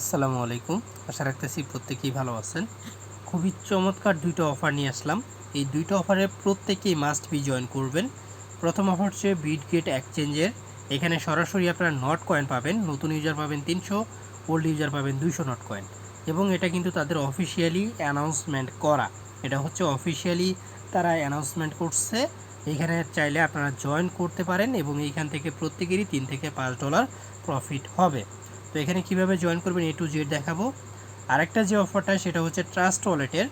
আসসালামু আলাইকুম। আশা রাখতেছি প্রত্যেকেই ভালো আছেন। খুবই চমৎকার দুইটা অফার নিয়ে আসলাম। এই দুইটা অফারে প্রত্যেকেই মাস্ট বি জয়েন করবেন। প্রথম অফার হচ্ছে বিট গেট এক্সচেঞ্জের এখানে সরাসরি আপনারা নট কয়েন পাবেন। নতুন ইউজার পাবেন তিনশো ওল্ড ইউজার পাবেন দুইশো নট কয়েন এবং এটা কিন্তু তাদের অফিসিয়ালি অ্যানাউন্সমেন্ট করা। এটা হচ্ছে অফিসিয়ালি তারা অ্যানাউন্সমেন্ট করছে। এখানে চাইলে আপনারা জয়েন করতে পারেন এবং এইখান থেকে প্রত্যেকেরই তিন থেকে পাঁচ ডলার প্রফিট হবে। তো এখানে কীভাবে জয়েন করবেন এ টু জেড দেখাবো। আরেকটা যে অফারটা সেটা হচ্ছে ট্রাস্ট ওয়ালেটের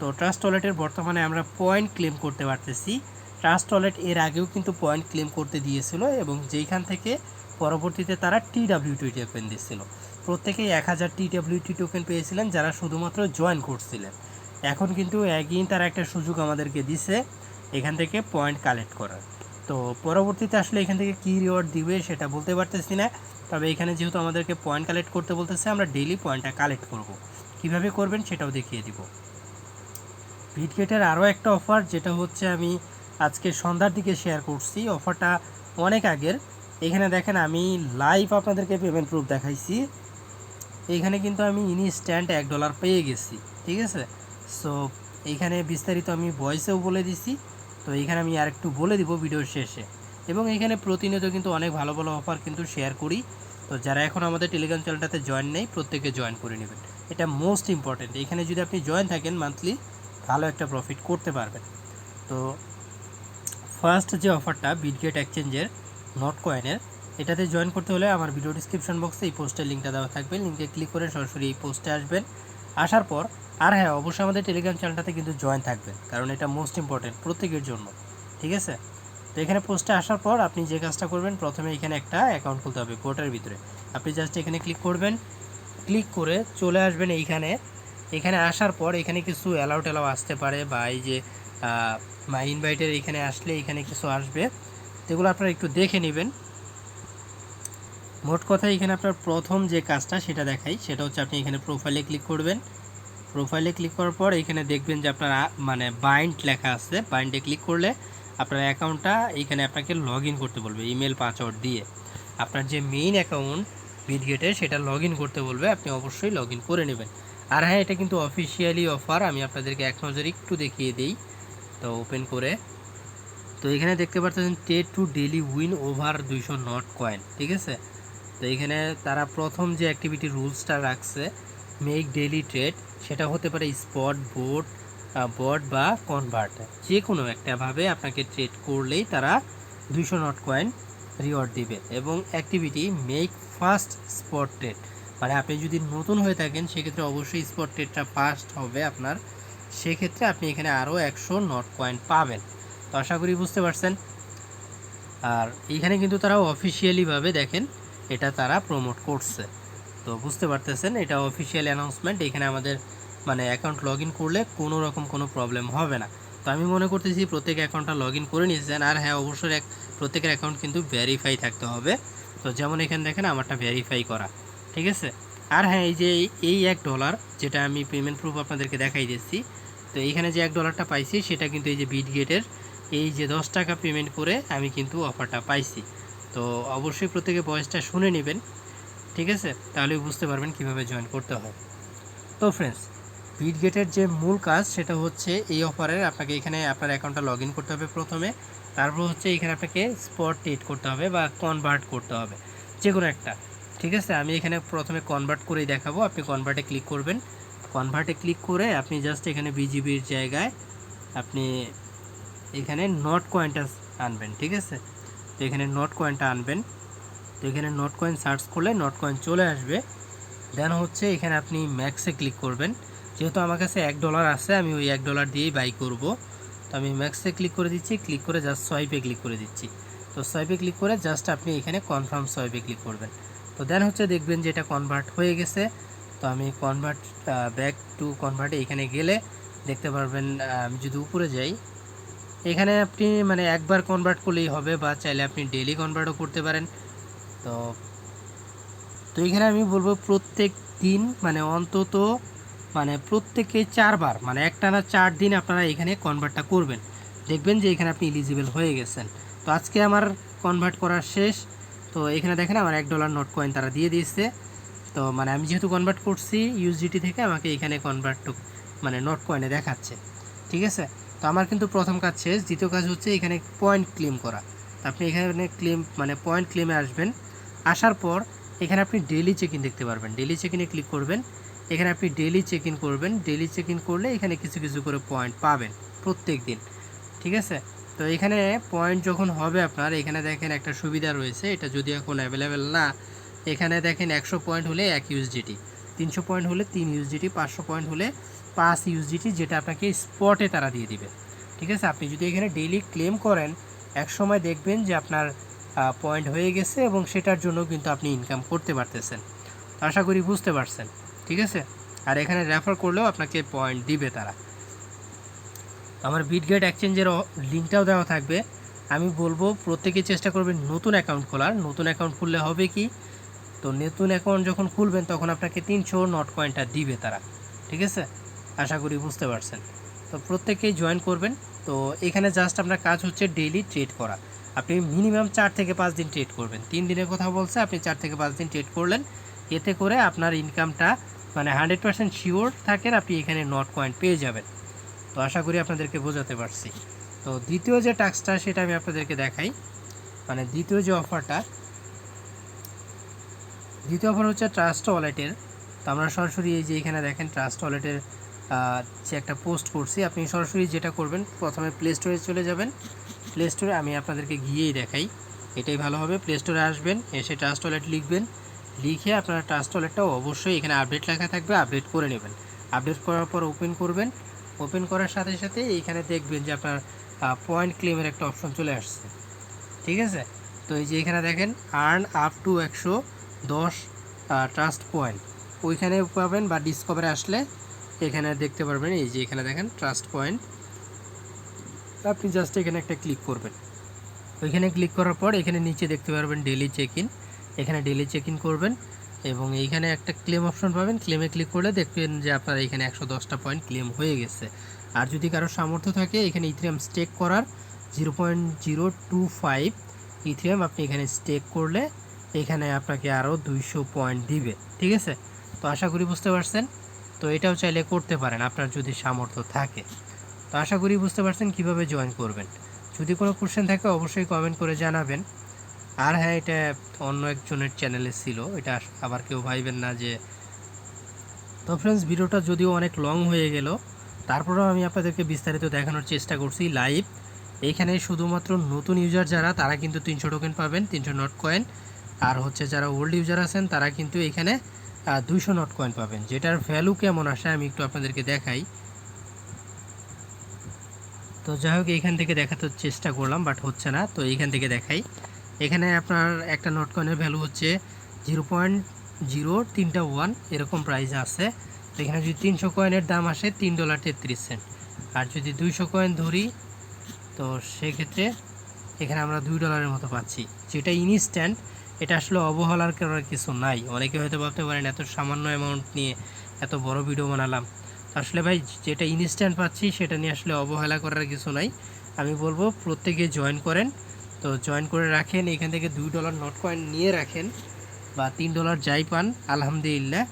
তো ট্রাস্ট ওয়ালেটের বর্তমানে আমরা পয়েন্ট ক্লেম করতে পারতেছি। ট্রাস্ট ওয়ালেট এর আগেও কিন্তু পয়েন্ট ক্লেম করতে দিয়েছিল এবং যেইখান থেকে পরবর্তীতে তারা টি ডাব্লিউটি টোকেন দিচ্ছিল প্রত্যেকেই এক হাজার টি ডাব্লিউটি টোকেন পেয়েছিলেন যারা শুধুমাত্র জয়েন করছিলেন। এখন কিন্তু একই তারা একটা সুযোগ আমাদেরকে দিছে এখান থেকে পয়েন্ট কালেক্ট করার। তো পরবর্তীতে আসলে এখান থেকে কী রিওয়ার্ড দিবে সেটা বলতে পারতেছি না। তবে এখানে যেহেতু আমাদেরকে পয়েন্ট কালেক্ট করতে বলতেছে, আমরা ডেইলি পয়েন্টটা কালেক্ট করব। কীভাবে করবেন সেটাও দেখিয়ে দিব। ভিটগেটের আরও একটা অফার যেটা হচ্ছে আমি আজকে সন্ধ্যার দিকে শেয়ার করছি। অফারটা অনেক আগের। এখানে দেখেন আমি লাইভ আপনাদেরকে পেমেন্ট প্রুফ দেখাইছি। এখানে কিন্তু আমি ইনস্ট্যান্ট এক ডলার পেয়ে গেছি, ঠিক আছে? সো এইখানে বিস্তারিত আমি ভয়েসেও বলে দিছি। তো এইখানে আমি আর একটু বলে দিব ভিডিওর শেষে। এবং এখানে প্রতিনিয়ত কিন্তু অনেক ভালো ভালো অফার কিন্তু শেয়ার করি। তো যারা এখন আমাদের টেলিগ্রাম চ্যানেলটাতে জয়েন নেই, প্রত্যেকে জয়েন করে নেবেন। এটা মোস্ট ইম্পর্টেন্ট এখানে যদি আপনি জয়েন থাকেন মান্থলি ভালো একটা প্রফিট করতে পারবেন। তো ফার্স্ট যে অফারটা বিটগেট এক্সচেঞ্জের নট কয়েনের এটাতে জয়েন করতে হলে আমার ভিডিও ডিসক্রিপশন বক্সে এই পোস্টের লিঙ্কটা দেওয়া থাকবে। লিঙ্কে ক্লিক করে সরাসরি এই পোস্টে আসবেন। আসার পর, আর হ্যাঁ অবশ্যই আমাদের টেলিগ্রাম চ্যানেলটাতে কিন্তু জয়েন থাকবেন। কারণ এটা মোস্ট ইম্পর্টেন্ট প্রত্যেকের জন্য। ঠিক আছে? তো এখানে পোস্টে আসার পর আপনি যে কাজটা করবেন, প্রথমে এখানে একটা অ্যাকাউন্ট খুলতে হবে কোর্টের ভিতরে। আপনি জাস্ট এখানে ক্লিক করবেন। ক্লিক করে চলে আসবেন এইখানে। এখানে আসার পর এখানে কিছু অ্যালাউ টেলাও আসতে পারে বা এই যে মাই ইনভাইটের এখানে আসলে এখানে কিছু আসবে। সেগুলো আপনারা একটু দেখে নেবেন। মোট কথা এখানে আপনার প্রথম যে কাজটা সেটা দেখাই। সেটা হচ্ছে আপনি এখানে প্রোফাইলে ক্লিক করবেন। প্রোফাইলে ক্লিক করার পর এখানে দেখবেন যে আপনার মানে বাইন্ড লেখা আছে। বাইন্ডে ক্লিক করলে আপনার অ্যাকাউন্টটা এখানে আপনাকে লগ ইন করতে বলবে ইমেল পাসওয়ার্ড দিয়ে। আপনার যে মেইন অ্যাকাউন্ট বিটগেটের সেটা লগ ইন করতে বলবে, আপনি অবশ্যই লগ ইন করে নেবেন। আর হ্যাঁ এটা কিন্তু অফিসিয়ালি অফার আমি আপনাদেরকে এক নজর একটু দেখিয়ে দিই। তো ওপেন করে। তো এখানে দেখতে পাচ্ছেন trade to daily win over দুইশো নট কয়েন ঠিক আছে? তো এখানে তারা প্রথম যে অ্যাক্টিভিটি রুলসটা রাখছে মেক ডেলি ট্রেড সেটা হতে পারে স্পট বোর্ড বট বা কনভার্ট যে কোনো একটাভাবে আপনাকে ট্রেড করলেই তারা দুইশো নট কয়েন রিওয়ার্ড দিবে এবং activity make first spot trade মানে আপনি যদি নতুন হয়ে থাকেন, সেক্ষেত্রে অবশ্যই স্পট ট্রেডটা ফার্স্ট হবে আপনার। সেক্ষেত্রে আপনি এখানে আরও একশো নট কয়েন পাবেন। তো আশা করি বুঝতে পারছেন। আর এখানে কিন্তু তারা অফিসিয়ালিভাবে দেখেন, এটা তারা প্রমোট করছে। তো বুঝতে পারতেছেন, এটা অফিসিয়াল অ্যানাউন্সমেন্ট এখানে আমাদের মানে অ্যাকাউন্ট লগ ইন করলে কোনো রকম কোনো প্রবলেম হবে না। তো আমি মনে করতেছি প্রত্যেক অ্যাকাউন্টটা লগ ইন করে নিয়েছেন আর হ্যাঁ অবশ্যই এক, প্রত্যেকের অ্যাকাউন্ট কিন্তু ভেরিফাই থাকতে হবে। তো যেমন এখানে দেখেন আমারটা ভেরিফাই করা, ঠিক আছে? আর হ্যাঁ এই যে এই- এক ডলার যেটা আমি পেমেন্ট প্রুফ আপনাদেরকে দেখাই দিচ্ছি তো এইখানে যে এক ডলারটা পাইছি সেটা কিন্তু এই যে বিট গেটের এই যে দশ টাকা পেমেন্ট করে আমি কিন্তু অফারটা পাইছি। তো অবশ্যই প্রত্যেকে বয়সটা শুনে নেবেন, ঠিক আছে? তাহলে বুঝতে পারবেন কীভাবে জয়েন করতে হয়। তো ফ্রেন্ডস বিটগেটের যে মূল কাজ সেটা হচ্ছে এই অফারের আপনাকে এখানে আপনার অ্যাকাউন্টটা লগ ইন করতে হবে প্রথমে। তারপর হচ্ছে এখানে আপনাকে স্পট ট্রেড করতে হবে বা কনভার্ট করতে হবে যে কোনো একটা। ঠিক আছে? আমি এখানে প্রথমে কনভার্ট করেই দেখাবো। আপনি কনভার্টে ক্লিক করবেন। কনভার্টে ক্লিক করে আপনি জাস্ট এখানে বিজিবির জায়গায় আপনি এখানে নট কয়েনটা আনবেন, ঠিক আছে? তো এখানে নট কয়েনটা আনবেন। তো এখানে নট কয়েন সার্চ করলে নট কয়েন চলে আসবে। দেন হচ্ছে এখানে আপনি ম্যাক্সে ক্লিক করবেন। যেহেতু আমার কাছে এক ডলার আছে, আমি ওই এক ডলার দিয়েই বাই করব। তো আমি ম্যাক্সে ক্লিক করে দিচ্ছি ক্লিক করে জাস্ট সোয়াইপে ক্লিক করে দিচ্ছি। তো সোয়াইপে ক্লিক করে জাস্ট আপনি এখানে কনফার্ম সোয়াইপে ক্লিক করবেন। তো দেন হচ্ছে দেখবেন যে এটা কনভার্ট হয়ে গেছে। তো আমি কনভার্ট ব্যাক টু কনভার্টে এখানে গেলে দেখতে পারবেন আমি যদি উপরে যাই, এখানে আপনি মানে একবার কনভার্ট করলেই হবে বা চাইলে আপনি ডেলি কনভার্টও করতে পারেন। তো তো এখানে আমি বলব প্রত্যেক দিন মানে অন্তত মানে প্রত্যেকে চারবার মানে একটানা চার দিন আপনারা এখানে কনভার্টটা করবেন। দেখবেন যে এখানে আপনি ইলিজিবল হয়ে গেছেন। তো আজকে আমার কনভার্ট করা শেষ। তো এখানে দেখেন আমার এক ডলার নোট কয়েন তারা দিয়ে দিয়েছে। তো মানে আমি যেহেতু কনভার্ট করছি ইউএসডিটি থেকে, আমাকে এখানে কনভার্ট মানে নোট কয়েনে দেখাচ্ছে। ঠিক আছে? তো আমার কিন্তু প্রথম কাজ শেষ। দ্বিতীয় কাজ হচ্ছে এখানে পয়েন্ট ক্লেম করা। তো আপনি এখানে ক্লেম মানে পয়েন্ট ক্লেমে আসবেন। আসার পর এখানে আপনি ডেলি চেক ইন দেখতে পারবেন। ডেলি চেক ইনে ক্লিক করবেন। এখানে আপনি ডেলি চেক ইন করবেন। ডেলি চেক ইন করলে এখানে কিছু কিছু করে পয়েন্ট পাবেন প্রত্যেক দিন। ঠিক আছে? তো এখানে পয়েন্ট যখন হবে আপনার, এখানে দেখেন একটা সুবিধা রয়েছে। এটা যদি এখন অ্যাভেলেবেল না, এখানে দেখেন একশো পয়েন্ট হলে এক ইউএসডিটি তিনশো পয়েন্ট হলে তিন ইউএসডিটি পাঁচশো পয়েন্ট হলে পাঁচ ইউএসডিটি যেটা আপনাকে স্পটে তারা দিয়ে দিবে। ঠিক আছে? আপনি যদি এখানে ডেইলি ক্লেম করেন এক সময় দেখবেন যে আপনার পয়েন্ট হয়ে গেছে এবং সেটার জন্য কিন্তু আপনি ইনকাম করতে পারতেছেন। আশা করি বুঝতে পারছেন। ঠিক আছে? আর এখানে রেফার করলেও আপনাকে পয়েন্ট দিবে তারা। আমার বিটগেট এক্সচেঞ্জের লিঙ্কটাও দেওয়া থাকবে। আমি বলব, প্রত্যেকেই চেষ্টা করবেন নতুন অ্যাকাউন্ট খোলার। নতুন অ্যাকাউন্ট খুললে হবে কি? তো নতুন অ্যাকাউন্ট যখন খুলবেন, তখন আপনাকে তিনশো নট কয়েনটা দিবে তারা। ঠিক আছে? আশা করি বুঝতে পারছেন। তো প্রত্যেকেই জয়েন করবেন। তো এখানে জাস্ট আপনার কাজ হচ্ছে ডেইলি ট্রেড করা। আপনি মিনিমাম চার থেকে পাঁচ দিন ট্রেড করবেন। তিন দিনের কথা বলছে, আপনি চার থেকে পাঁচ দিন ট্রেড করলেন। এতে করে আপনার ইনকামটা মানে হান্ড্রেড পার্সেন্ট শিওর থাকেন আপনি এখানে নট কয়েন পেয়ে যাবেন। তো আশা করি আপনাদেরকে বোঝাতে পারছি। তো দ্বিতীয় যে টাস্কটা সেটা আমি আপনাদেরকে দেখাই। মানে দ্বিতীয় যে অফারটা, দ্বিতীয় অফার হচ্ছে ট্রাস্ট ওয়ালেটের তো আমরা সরাসরি এই যে এখানে দেখেন ট্রাস্ট ওয়ালেটের যে একটা পোস্ট করছি, আপনি সরাসরি যেটা করবেন, প্রথমে প্লে স্টোরে চলে যাবেন। প্লে স্টোরে আমি আপনাদেরকে গিয়েই দেখাই। এটাই ভালো হবে। প্লে স্টোরে আসবেন, এসে ট্রাস্ট ওয়ালেট লিখবেন। লিখে আপনারা ট্রাস্ট ওয়ালেটটাও অবশ্যই এখানে আপডেট লেখা থাকবে আপডেট করে নেবেন। আপডেট করার পর ওপেন করবেন। ওপেন করার সাথে সাথে এইখানে দেখবেন যে আপনার পয়েন্ট ক্লেমের একটা অপশন চলে আসছে। ঠিক আছে? তো এই যে এখানে দেখেন আর্ন আপ টু একশো দশ ট্রাস্ট পয়েন্ট ওইখানে পাবেন বা ডিসকভারে আসলে এখানে দেখতে পারবেন, এই যে এখানে দেখেন ট্রাস্ট পয়েন্ট আপনি জাস্ট এখানে একটা ক্লিক করবেন। ওইখানে ক্লিক করার পর এখানে নিচে দেখতে পারবেন ডেলি চেক ইন এখানে ডেলি চেক ইন করবেন এবং এইখানে একটা ক্লেম অপশন পাবেন। ক্লেমে ক্লিক করলে দেখবেন যে আপনার এখানে একশো দশটা পয়েন্ট ক্লেম হয়ে গেছে। আর যদি কারও সামর্থ্য থাকে, এখানে ইথিরিয়াম স্টেক করার zero point zero two five Ethereum আপনি এখানে স্টেক করলে এখানে আপনাকে আরও দুইশো পয়েন্ট দিবে। ঠিক আছে? তো আশা করি বুঝতে পারছেন? তো এটাও চাইলে করতে পারেন আপনার যদি সামর্থ্য থাকে। তো আশা করি বুঝতে পারছেন কীভাবে জয়েন করবেন। যদি কোনো কোশ্চেন থাকে, অবশ্যই কমেন্ট করে জানাবেন। আর হ্যাঁ এটা অন্য একজনের চ্যানেলে ছিল। এটা আবার কেউ ভাইবেন না যে তো ফ্রেন্ডস ভিডিওটা যদিও অনেক লং হয়ে গেল, তারপরেও আমি আপনাদেরকে বিস্তারিত দেখানোর চেষ্টা করছি লাইভ এইখানে শুধুমাত্র নতুন ইউজার যারা, তারা কিন্তু তিনশো টোকেন পাবেন, তিনশো নট কয়েন আর হচ্ছে যারা ওল্ড ইউজার আছেন, তারা কিন্তু এখানে দুইশো নট কয়েন পাবেন। যেটার ভ্যালু কেমন আসে, আমি একটু আপনাদেরকে দেখাই। তো যাই হোক এইখান থেকে দেখাতে চেষ্টা করলাম বাট হচ্ছে না। তো এইখান থেকে দেখাই। এখানে আপনার একটা নোট কয়েনের ভ্যালু হচ্ছে জিরো পয়েন্ট জিরো তিনটা ওয়ান এরকম প্রাইস আছে। এখানে যদি তিনশো কয়েনের দাম আসে তিন ডলার তেত্রিশ সেন্ট আর যদি দুইশো কয়েন ধরি, তো সেক্ষেত্রে এখানে আমরা দুই ডলারের মতো পাচ্ছি। যেটা ইনস্ট্যান্ট এটা আসলে অবহেলার করার কিছু নাই। অনেকে হয়তো ভাবতে পারেন, এত সামান্য অ্যামাউন্ট নিয়ে এত বড় ভিডিও বানালাম। আসলে ভাই, যেটা ইনস্ট্যান্ট পাচ্ছি, সেটা নিয়ে আসলে অবহেলা করার কিছু নাই। আমি বলব, প্রত্যেকে জয়েন করেন। তো জয়েন করে রাখেন, এখান থেকে দুই ডলার নোট কয়েন নিয়ে রাখেন বা তিন ডলার যাই পান, আলহামদুলিল্লাহ।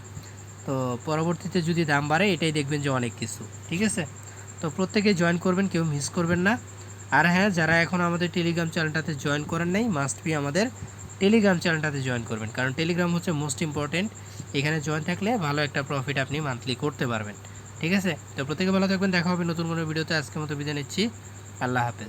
তো পরবর্তীতে যদি দাম বাড়ে, এটাই দেখবেন যে অনেক কিছু, ঠিক আছে? তো প্রত্যেকে জয়েন করবেন, কেউ মিস করবেন না। আর হ্যাঁ যারা এখন আমাদের টেলিগ্রাম চ্যানেলটাতে জয়েন করেন নাই মাস্ট বি আমাদের টেলিগ্রাম চ্যানেলটাতে জয়েন করবেন। কারণ টেলিগ্রাম হচ্ছে মোস্ট ইম্পর্টেন্ট এখানে জয়েন থাকলে ভালো একটা প্রফিট আপনি মান্থলি করতে পারবেন, ঠিক আছে? তো প্রত্যেকে ভালো থাকবেন, দেখা হবে নতুন কোনো ভিডিওতে আজকের মতো বিদায় নিচ্ছি। আল্লাহ হাফেজ।